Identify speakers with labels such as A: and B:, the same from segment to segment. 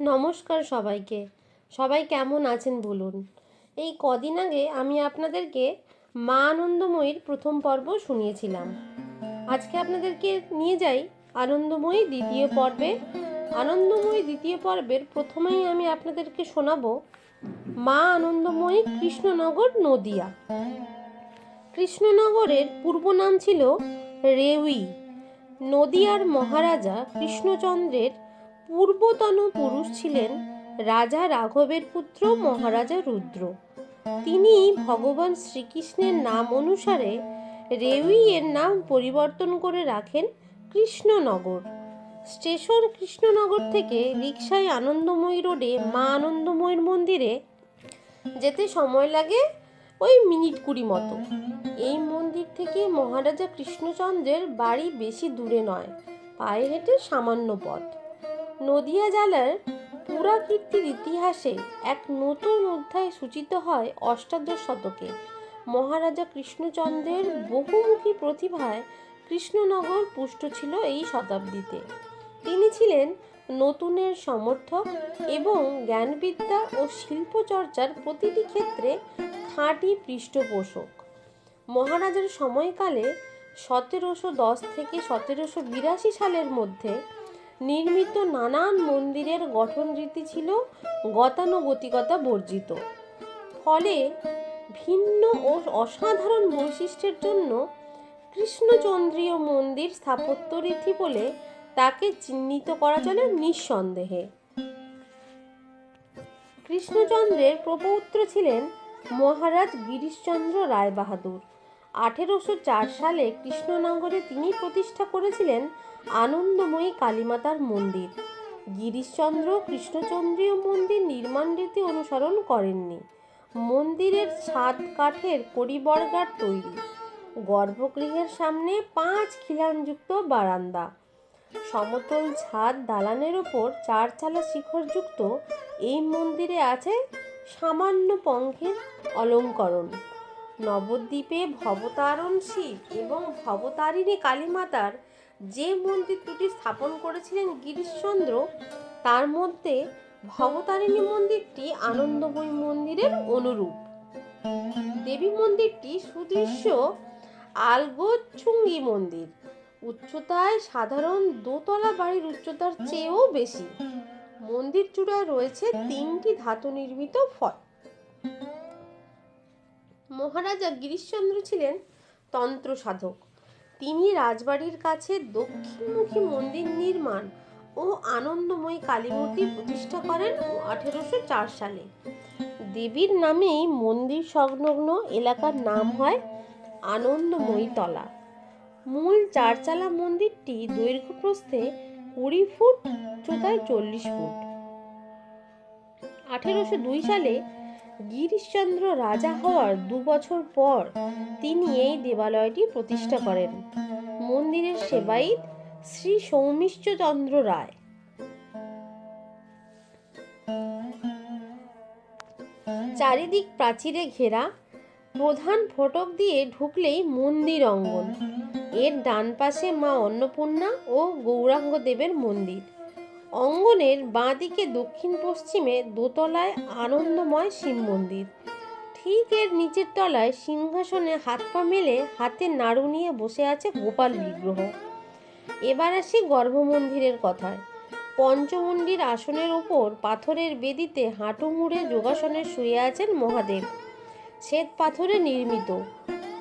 A: নমস্কার সবাইকে। সবাই কেমন আছেন বলুন। এই কদিন আগে আমি আপনাদেরকে মা আনন্দময়ীর প্রথম পর্ব শুনিয়েছিলাম। আজকে আপনাদেরকে নিয়ে যাই আনন্দময়ী দ্বিতীয় পর্বে। আনন্দময়ী দ্বিতীয় পর্বের প্রথমেই আমি আপনাদেরকে শোনাবো মা আনন্দময়ী কৃষ্ণনগর নদিয়া। কৃষ্ণনগরের পূর্ব নাম ছিল রেউই। নদিয়ার মহারাজা কৃষ্ণচন্দ্রের পূর্বতন পুরুষ ছিলেন রাজা রাঘবের পুত্র, মহারাজা রুদ্র। তিনি ভগবান শ্রীকৃষ্ণের নাম অনুসারে রেউই এর নাম পরিবর্তন করে রাখেন কৃষ্ণনগর। স্টেশন কৃষ্ণনগর থেকে রিকশায় আনন্দময়ী রোডে মা আনন্দময়ীর মন্দিরে যেতে সময় লাগে ওই মিনিট কুড়ি মতো। এই মন্দির থেকে মহারাজা কৃষ্ণচন্দ্রের বাড়ি বেশি দূরে নয়, পায়ে হেঁটে সামান্য পথ। নদিয়া জেলার পুরাকীর্তির ইতিহাসে এক নতুন অধ্যায় সূচিত হয় অষ্টাদশ শতকে। মহারাজা কৃষ্ণচন্দ্রের বহুমুখী প্রতিভায় কৃষ্ণনগর পুষ্ট ছিল এই শতাব্দীতে। তিনি ছিলেন নতুনের সমর্থক এবং জ্ঞানবিদ্যা ও শিল্পচর্চার প্রতিটি ক্ষেত্রে খাঁটি পৃষ্ঠপোষক। মহারাজার সময়কালে সতেরোশো দশ থেকে সতেরোশো বিরাশি সালের মধ্যে নির্মিত নানান মন্দিরের গঠন রীতি ছিল গতানুগতিকতা বর্জিত। ফলে ভিন্ন ও অসাধারণ বৈশিষ্ট্যের জন্য কৃষ্ণচন্দ্রীয় মন্দির স্থাপত্য রীতি বলে তাকে চিহ্নিত করা চলে নিঃসন্দেহে। কৃষ্ণচন্দ্রের প্রপৌত্র ছিলেন মহারাজ গিরিশচন্দ্র রায়বাহাদুর। আঠেরোশো চার সালে কৃষ্ণনগরে তিনি প্রতিষ্ঠা করেছিলেন আনন্দময়ী কালীমাতার মন্দির। গিরিশচন্দ্র কৃষ্ণচন্দ্রীয় মন্দির নির্মাণ রীতি অনুসরণ করেননি। মন্দিরের ছাদ কাঠের পরিবর্গার তৈরি। গর্ভগৃহের সামনে পাঁচ খিলানযুক্ত বারান্দা। সমতল ছাদ দালানের ওপর চারচালা শিখরযুক্ত এই মন্দিরে আছে সামান্য পঙ্খের অলঙ্করণ। নবদ্বীপে ভবতারণ শিব এবং ভবতারিণী কালীমাতার যে মন্দির দুটি স্থাপন করেছিলেন গিরিশচন্দ্র, তার মধ্যে ভবতারিণী মন্দিরটি আনন্দময়ী মন্দিরের অনুরূপ। দেবী মন্দিরটি সুদৃশ্য আলগোচুঙ্গি মন্দির। উচ্চতায় সাধারণ দোতলা বাড়ির উচ্চতার চেয়েও বেশি। মন্দির চূড়ায় রয়েছে তিনটি ধাতু নির্মিত ফল। মহারাজা গিরিশচন্দ্র ছিলেন তন্ত্র সাধক তিনি রাজবাড়ির কাছে দক্ষিণমুখী মন্দির নির্মাণ ও আনন্দময়ী কালীমূর্তি প্রতিষ্ঠা করেন আঠেরোশো চার সালে। দেবীর নামেই মন্দির সংলগ্ন এলাকার নাম হয় আনন্দময়ী তলা। মূল চারচালা মন্দিরটি দৈর্ঘ্য প্রস্থে কুড়ি ফুট, উচ্চতায় চল্লিশ ফুট। আঠেরোশো দুই সালে গিরিশচন্দ্র রাজা হওয়ার দু বছর পর তিনি এই দেবালয়টি প্রতিষ্ঠা করেন। মন্দিরের সেবায়িত শ্রী সৌমিশ্চন্দ্র রায়। চারিদিক প্রাচীরে ঘেরা, প্রধান ফটক দিয়ে ঢুকলেই মন্দির অঙ্গন। এর ডান পাশে মা অন্নপূর্ণা ও গৌরাঙ্গদেবের মন্দির। অঙ্গনের বাঁদিকে দক্ষিণ পশ্চিমে দোতলায় আনন্দময় শিব মন্দির। ঠিক এর নিচের তলায় সিংহাসনে হাত পা মেলে হাতে নাড়ু নিয়ে বসে আছে গোপাল বিগ্রহ। এবার আসি গর্ভমন্দিরের কথায়। পঞ্চমন্দির আসনের ওপর পাথরের বেদিতে হাঁটু মুড়ে যোগাসনে শুয়ে আছেন মহাদেব। শ্বেত পাথরে নির্মিত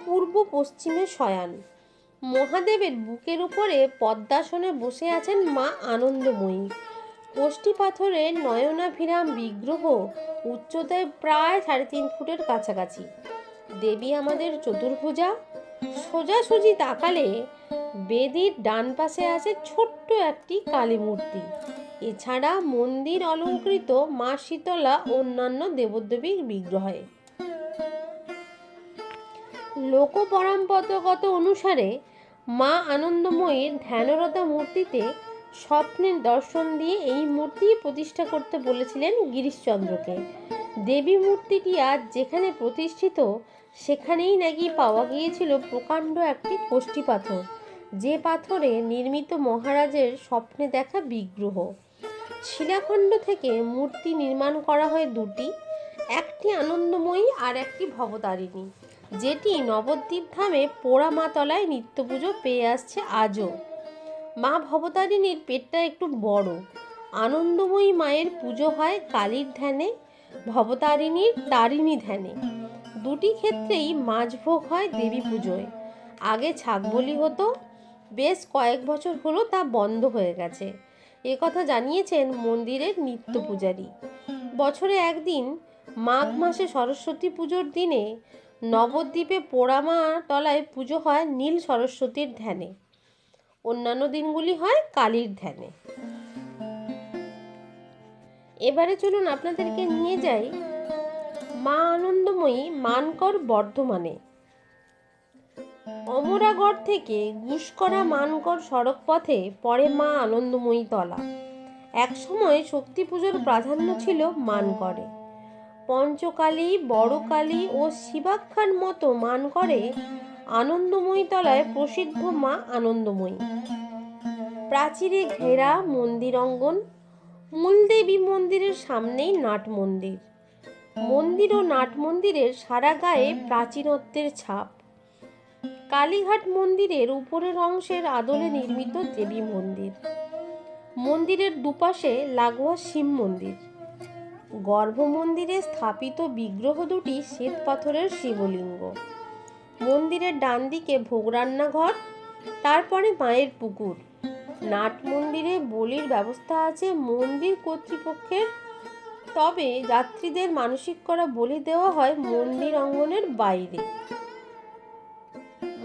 A: পূর্ব পশ্চিমে শয়ান। মহাদেবের বুকের উপরে পদ্মাসনে বসে আছেন মা আনন্দময়ী। কোষ্ঠী পাথরের নয়নাভিরাম বিগ্রহ উচ্চতায় প্রায় সাড়ে তিন ফুটের কাছাকাছি। দেবী আমাদের চতুর্ভুজা। সোজাসুজি তাকালে বেদির ডান পাশে আছে ছোট্ট একটি কালী মূর্তি। এছাড়া মন্দির অলঙ্কৃত মা শীতলা অন্যান্য দেবদেবীর বিগ্রহে। লোকপরম্পরাগত অনুসারে মা আনন্দময়ীর ধ্যানরতা মূর্তিতে স্বপ্নের দর্শন দিয়ে এই মূর্তি প্রতিষ্ঠা করতে বলেছিলেন গিরিশচন্দ্রকে। দেবী মূর্তিটি আজ যেখানে প্রতিষ্ঠিত, সেখানেই নাকি পাওয়া গিয়েছিল প্রকাণ্ড একটি কোষ্ঠী পাথর, যে পাথরে নির্মিত মহারাজের স্বপ্নে দেখা বিগ্রহ। শিলাখণ্ড থেকে মূর্তি নির্মাণ করা হয় দুটি, একটি আনন্দময়ী আর একটি ভবতারিণী। যেটি নবদ্বীপ ধামে পোড়ামাতলায় নিত্য পুজো পেয়ে আসছে আজও। মা ভবতারিণীর পেটটা একটু বড়। আনন্দময়ী মায়ের পুজো হয় কালীর ধ্যানে, ভবতারিণীর তারিণী ধ্যানে। দুটি ক্ষেত্রেই মাঝভোগ হয় দেবী পুজোয়। আগে ছাগবলি হতো, বেশ কয়েক বছর হলো তা বন্ধ হয়ে গেছে। এ কথা জানিয়েছেন মন্দিরের নিত্য পূজারী বছরে একদিন মাঘ মাসে সরস্বতী পুজোর দিনে নবদ্বীপে পোড়ামা তলায় পুজো হয় নীল সরস্বতীর ধ্যানে। অন্যান্য দিনগুলি হয় কালীর ধ্যানে। এবারে চলুন আপনাদেরকে নিয়ে যাই মা আনন্দময়ী মানকর বর্ধমানে। অমরাগড় থেকে গুসকরা মানকর সড়ক পথে পড়ে মা আনন্দময়ী তলা। একসময় শক্তি পুজোর প্রাধান্য ছিল মানকরে। পঞ্চকালী, বড়কালী ও শিবাক্ষার মতো মানকরে আনন্দময়ী তলায় প্রসিদ্ধ মা আনন্দময়ী। প্রাচীরে ঘেরা মন্দির অঙ্গন, মূলদেবী মন্দিরের সামনেই নাট মন্দির। মন্দির ও নাট মন্দিরের সারা গায়ে প্রাচীনত্বের ছাপ। কালীঘাট মন্দিরের উপরের অংশের আদলে নির্মিত দেবী মন্দির। মন্দিরের দুপাশে লাগোয়া শিব মন্দির। গর্ভ মন্দিরে স্থাপিত বিগ্রহ দুটি শ্বেত পাথরের শিবলিঙ্গ। মন্দিরের ডান দিকে ভোগ রান্নাঘর, তারপরে মায়ের পুকুর। নাট মন্দিরে বলির ব্যবস্থা আছে মন্দির কর্তৃপক্ষের। তবে যাত্রীদের মানসিক করা বলি দেওয়া হয় মন্দির অঙ্গনের বাইরে।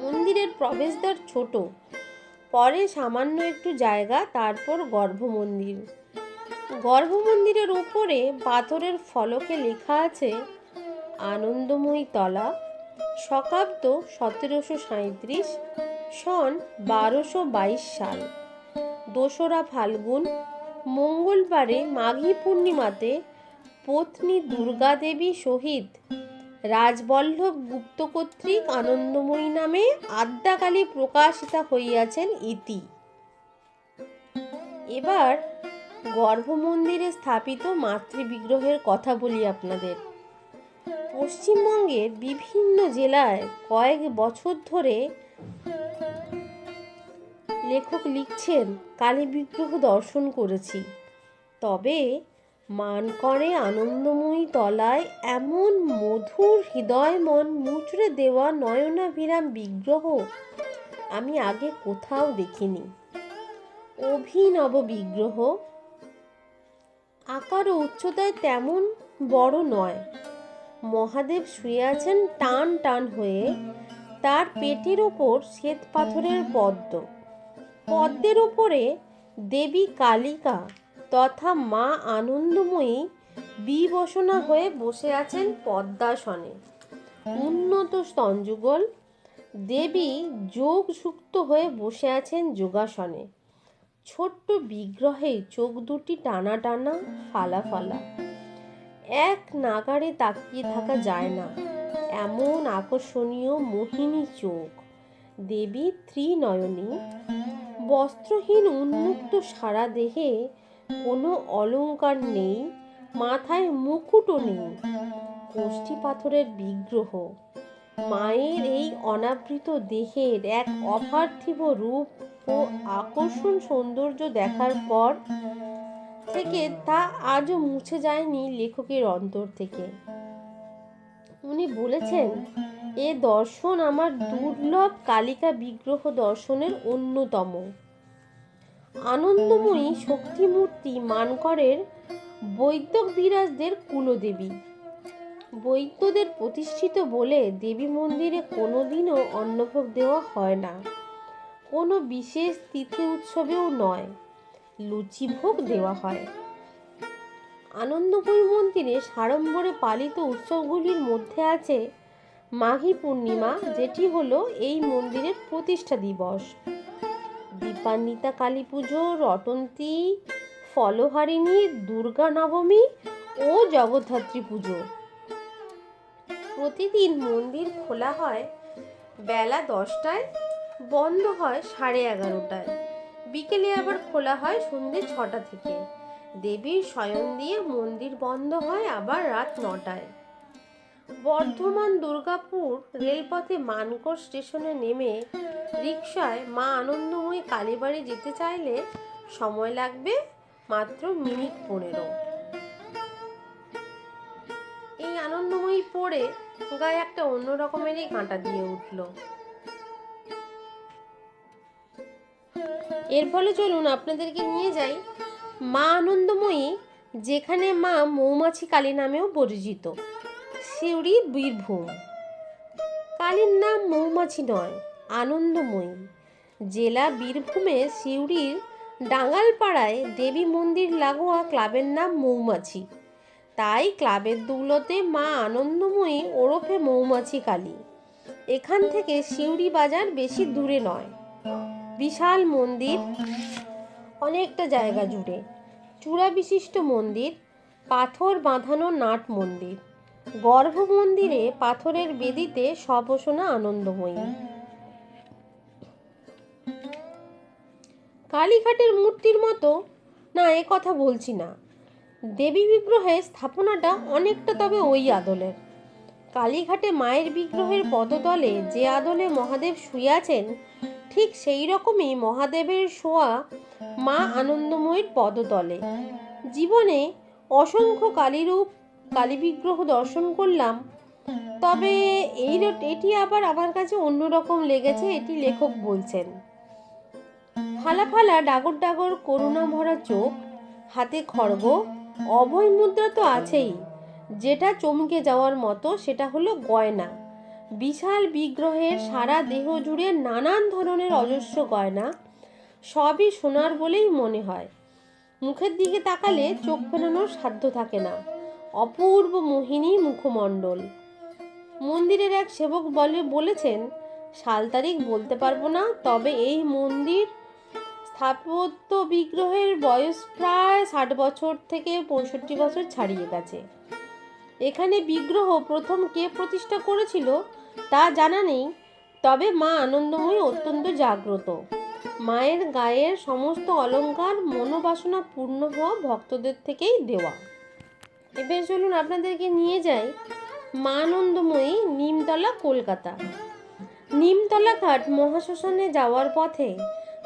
A: মন্দিরের প্রবেশদ্বার ছোট। পরে সামান্য একটু জায়গা, তারপর গর্ভ মন্দির গর্ভ মন্দিরের উপরে পাথরের ফলকে লেখা আছে, আনন্দময়ী তলা শকাব্দ সতেরোশো সাঁত্রিশ সন বারোশো বাইশ সাল। দোসরা ফাল্গুন, মঙ্গলবারে মাঘী পূর্ণিমাতে পত্নী দুর্গা দেবী সহিত রাজবল্লভ গুপ্ত কর্তৃক আনন্দময়ী নামে আদ্যাকালী প্রকাশিতা হইয়াছেন ইতি। এবার গর্ভমন্দিরে স্থাপিত মাতৃবিগ্রহের কথা বলি আপনাদের। পশ্চিমবঙ্গের বিভিন্ন জেলায় কয়েক বছর ধরে লেখক লিখছেন, কালী বিগ্রহ দর্শন করেছি। তবে মানকরে আনন্দময়ী তলায় এমন মধুর হৃদয় মন মুচড়ে দেওয়া নয়নাভিরাম বিগ্রহ আমি আগে কোথাও দেখিনি। অভিনব বিগ্রহ আকার ও উচ্চতায় তেমন বড় নয়। মহাদেব শুয়ে আছেন টান টান হয়ে, তার পেটের ওপর শ্বেত পাথরের পদ্ম। পদ্মের উপরে দেবী কালিকা তথা মা আনন্দময়ী বিবসনা হয়ে বসে আছেন পদ্মাসনে। উন্নত স্তনযুগল দেবী যোগযুক্ত হয়ে বসে আছেন যোগাসনে। ছোট্ট বিগ্রহে চোখ দুটি টানা টানা ফালা ফালা। এক নাগারে তাকিয়ে থাকা যায় না। এমন আকর্ষণীয় মোহিনী চোখ। দেবী ত্রিনয়নী। বস্ত্রহীন উন্মুক্ত সারা দেহে কোনো অলঙ্কার নেই, মাথায় মুকুটও নেই। কোষ্ঠী পাথরের বিগ্রহ। মায়ের এই অনাবৃত দেহের এক অপার্থিব রূপ ও আকর্ষণ সৌন্দর্য দেখার পর থেকে তা আজও মুছে যায়নি লেখকের অন্তর থেকে। উনি বলেছেন, এ দর্শন আমার দুর্লভ কালিকা বিগ্রহ দর্শনের অন্যতম। আনন্দময়ী শক্তিমূর্তি মানকরের বৈদ্যক বিরাজদের কুলদেবী। বৈদ্যদের প্রতিষ্ঠিত বলে দেবী মন্দিরে কোনোদিনও অন্নভোগ দেওয়া হয় না। কোনো বিশেষ তিথি উৎসবেও নয়, লুচি ভোগ দেওয়া হয়। আনন্দময়ী মন্দিরে সাড়ম্বরে পালিত উৎসবগুলির মধ্যে আছে মাঘী পূর্ণিমা, যেটি হলো এই মন্দিরের প্রতিষ্ঠা দিবস। দীপান্বিতা কালী পুজো, রটন্তী, ফলহারিণী, দুর্গা নবমী ও জগদ্ধাত্রী পুজো। প্রতিদিন মন্দির খোলা হয় বেলা দশটায়, বন্ধ হয় সাড়ে এগারোটায়। বিকেলে আবার খোলা হয় সন্ধ্যে ছটা থেকে। দেবীর শয়ন দিয়ে মন্দির বন্ধ হয় আবার রাত নটায়। বর্ধমান দুর্গাপুর রেলপথে মানকর স্টেশনে নেমে রিকশায় মা আনন্দময়ী কালীবাড়ি যেতে চাইলে সময় লাগবে মাত্র মিনিট পনেরো। আনন্দময়ী পড়ে গায়ে একটা অন্য রকমেরই কাঁটা দিয়ে উঠল। এর ফলে চলুন আপনাদেরকে নিয়ে যাই মা আনন্দময়ী, যেখানে মা মৌমাছি কালী নামেও পরিচিত। সিউড়ি বীরভূম। কালীর নাম মৌমাছি নয়, আনন্দময়ী। জেলা বীরভূমে সিউড়ির ডাঙ্গালপাড়ায় দেবী মন্দির লাগোয়া ক্লাবের নাম মৌমাছি। তাই ক্লাবের দৌলতে মা আনন্দময়ী ওরফে মৌমাছি কালী। এখান থেকে সিউড়ি বাজার বেশি দূরে নয়। বিশাল মন্দির, অনেকটা জায়গা জুড়ে। চূড়া বিশিষ্ট মন্দির, পাথর বাঁধানো নাট মন্দির। গর্ভ মন্দিরে পাথরের বেদিতে সপোষণা আনন্দময়ী। কালীঘাটের মূর্তির মতো? না, এ কথা বলছি না। দেবী বিগ্রহের স্থাপনাটা অনেকটা তবে ওই আদলের। কালীঘাটে মায়ের বিগ্রহের পদতলে যে আদলে মহাদেব শুয়ে আছেন, ঠিক সেই রকমই মহাদেবের শোয়া মা আনন্দময়ীর পদতলে। জীবনে অসংখ্য কালীরূপ কালী বিগ্রহ দর্শন করলাম, তবে এই এটি আবার আমার কাছে অন্যরকম লেগেছে, এটি লেখক বলছেন। ফালা ফালা ডাগর ডাগর করুণা ভরা চোখ, হাতে খড়গ অভয় মুদ্রা তো আছেই। যেটা চমকে যাওয়ার মতো, সেটা হলো গয়না। বিশাল বিগ্রহের সারা দেহ জুড়ে নানান ধরনের অজস্র গয়না, সবই সোনার বলেই মনে হয়। মুখের দিকে তাকালে চোখ ফেরানোর সাধ্য থাকে না। অপূর্ব মোহিনী মুখমণ্ডল। মন্দিরের এক সেবক বলে বলেছেন, সাল তারিখ বলতে পারব না, তবে এই মন্দির স্থাপত্য বিগ্রহের বয়স প্রায় ষাট বছর থেকে পঁয়ষট্টি বছর ছাড়িয়ে গেছে। এখানে বিগ্রহ প্রথম কে প্রতিষ্ঠা করেছিল তা জানা নেই, তবে মা আনন্দময়ী অত্যন্ত জাগ্রত। মায়ের গায়ের সমস্ত অলংকার মনোবাসনা পূর্ণ হওয়া ভক্তদের থেকেই দেওয়া। এবার চলুন আপনাদেরকে নিয়ে যাই মা আনন্দময়ী নিমতলা, কলকাতা। নিমতলা ঘাট মহাশ্মশানে যাওয়ার পথে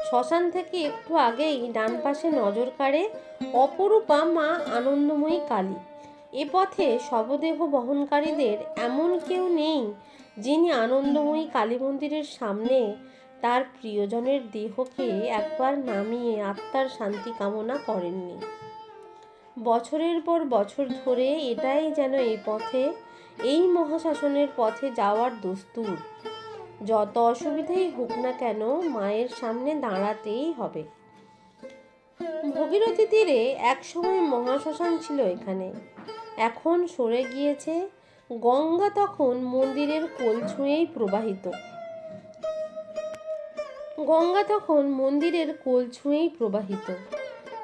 A: শ্মশান থেকে একটু আগেই ডান পাশে নজর কাড়ে অপরূপা মা আনন্দময়ী কালী। এ পথে শবদেহ বহনকারীদের এমন কেউ নেই যিনি আনন্দময়ী কালী মন্দিরের সামনে তার প্রিয়জনের দেহকে একবার নামিয়ে আত্মার শান্তি কামনা করেননি। বছরের পর বছর ধরে এটাই যেন এই পথে, এই মহাশাসনের পথে যাওয়ার দস্তুর। যত অসুবিধাই হোক না কেন মায়ের সামনে দাঁড়াতেই হবে। ভগীরথী তীরে একসময় মহাশ্মশান ছিল এখানে। এখন সরে গিয়েছে, গঙ্গা তখন মন্দিরের কোল ছুঁয়েই প্রবাহিত। গঙ্গা তখন মন্দিরের কোল ছুঁয়েই প্রবাহিত।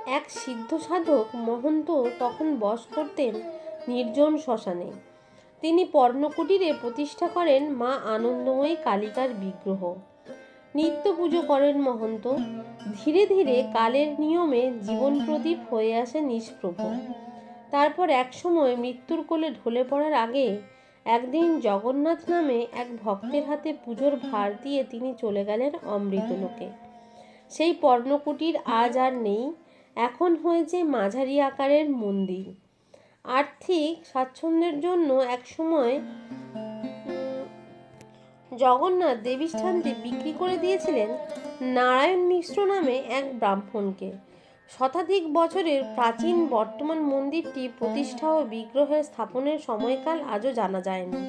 A: এক সিদ্ধ সাধক মহন্ত তখন বস করতেন নির্জন শ্মশানে। তিনি পর্ণকুটিরে প্রতিষ্ঠা করেন মা আনন্দময়ী কালিকার বিগ্রহ। নিত্য পুজো করেন মহন্ত। ধীরে ধীরে কালের নিয়মে জীবন প্রদীপ হয়ে আসে নিষ্প্রভ। তারপর এক সময় মৃত্যুর কোলে ঢলে পড়ার আগে একদিন জগন্নাথ নামে এক ভক্তের হাতে পুজোর ভার দিয়ে তিনি চলে গেলেন অমৃতলোকে। সেই পর্ণকুটির আজ আর নেই। এখন হয়েছে মাঝারি আকারের মন্দির। আর্থিক স্বাচ্ছন্দ্যের জন্য একসময় জগন্নাথ দেবীস্থানটি বিক্রি করে দিয়েছিলেন নারায়ণ মিশ্র নামে এক ব্রাহ্মণকে। শতাধিক বছরের প্রাচীন বর্তমান মন্দিরটি প্রতিষ্ঠা ও বিগ্রহের স্থাপনের সময়কাল আজও জানা যায়নি।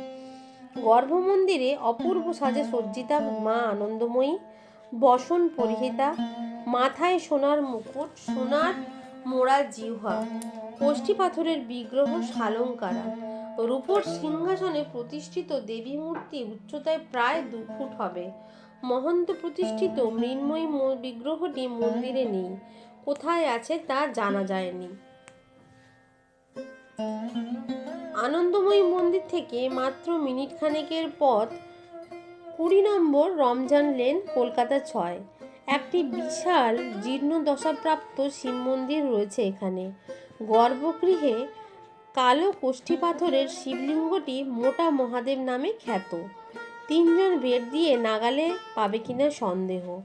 A: গর্ভমন্দিরে অপূর্ব সাজে সজ্জিতা, মা আনন্দময়ী, বসন পরিহিতা, মাথায় সোনার মুকুট, সোনার মোড়া জিহ্বা কোষ্ঠী পাথরের বিগ্রহ শালঙ্কারা রূপোর সিংহাসনে প্রতিষ্ঠিত দেবী মূর্তি উচ্চতায় প্রায় দু ফুট হবে। মহন্ত প্রতিষ্ঠিত মৃন্ময়ী বিগ্রহটি মন্দিরে নেই। কোথায় আছে তা জানা যায়নি। আনন্দময়ী মন্দির থেকে মাত্র মিনিট খানেকের পথ কুড়ি নম্বর রমজান লেন, কলকাতা ছয়। একটি বিশাল জীর্ণ দশাপ্রাপ্ত শিব মন্দির রয়েছে এখানে। গর্ভগৃহে কালো কোষ্ঠী পাথরের শিবলিঙ্গটি মোটা মহাদেব নামে খ্যাত। তিনজন বেড দিয়ে নাগালে পাবে কিনা সন্দেহ।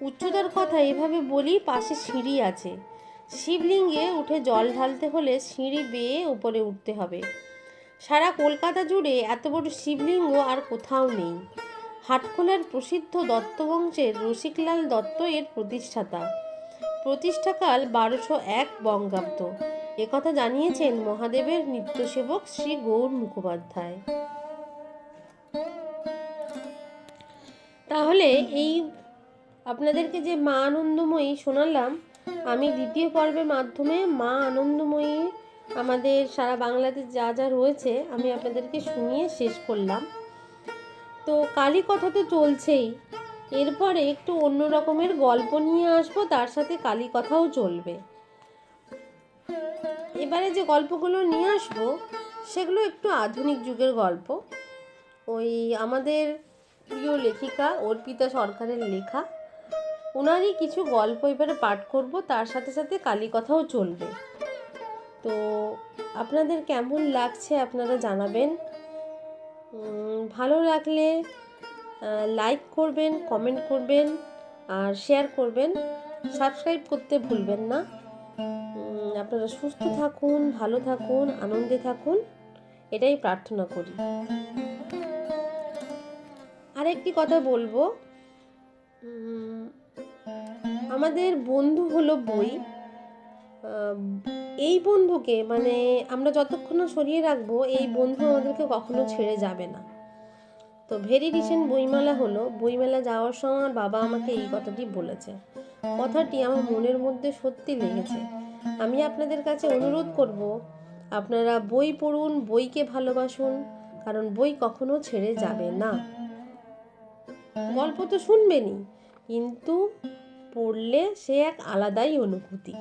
A: উচ্চতার কথা এভাবে বলি পাশে সিঁড়ি আছে। শিবলিঙ্গে উঠে জল ঢালতে হলে সিঁড়ি বেয়ে উপরে উঠতে হবে। সারা কলকাতা জুড়ে এত বড় শিবলিঙ্গ আর কোথাও নেই। হাটখোলার প্রসিদ্ধ দত্ত বংশের রসিকলাল দত্ত এর প্রতিষ্ঠাতা। প্রতিষ্ঠাকাল বারোশো এক বঙ্গাব্দ। একথা জানিয়েছেন মহাদেবের নিত্যসেবক শ্রী গৌর মুখোপাধ্যায়। তাহলে এই আপনাদেরকে যে মা আনন্দময়ী শোনালাম, আমি দ্বিতীয় পর্বের মাধ্যমে মা আনন্দময়ী আমাদের সারা বাংলাদেশ যা যা রয়েছে, আমি আপনাদেরকে শুনিয়ে শেষ করলাম। তো কালী কথা তো চলছেই। এরপরে একটু অন্য রকমের গল্প নিয়ে আসব, তার সাথে কালী কথাও চলবে। এবারে যে গল্পগুলো নিয়ে আসব, সেগুলো একটু আধুনিক যুগের গল্প। ওই আমাদের প্রিয় লেখিকা অর্পিতা সরকারের লেখা। ওনারই কিছু গল্প এবারে পাঠ করব, তার সাথে সাথে কালী কথাও চলবে। তো আপনাদের কেমন লাগছে আপনারা জানাবেন। ভালো লাগলে লাইক করবেন কমেন্ট করবেন আর শেয়ার করবেন। সাবস্ক্রাইব করতে ভুলবেন না। আপনারা সুস্থ থাকুন, ভালো থাকুন, আনন্দে থাকুন। এটাই প্রার্থনা করি। আরেকটি কথা বলব। আমাদের বন্ধু হলো বই। এই বন্ধুকে মানে আমরা যতক্ষণ সরিয়ে রাখব, এই বন্ধু আমাদেরকে কখনো ছেড়ে যাবে না। তো ভেরি রিসেন্ট বইমেলা হলো বইমেলা যাওয়ার সময় আমার বাবা আমাকে এই কথাটি বলেছে। কথাটি আমার মনের মধ্যে সত্যি লেগেছে। আমি আপনাদের কাছে অনুরোধ করব আপনারা বই পড়ুন বইকে ভালোবাসুন কারণ বই কখনো ছেড়ে যাবে না। গল্প তো শুনবেনই কিন্তু পড়লে সে এক আলাদাই অনুভূতি।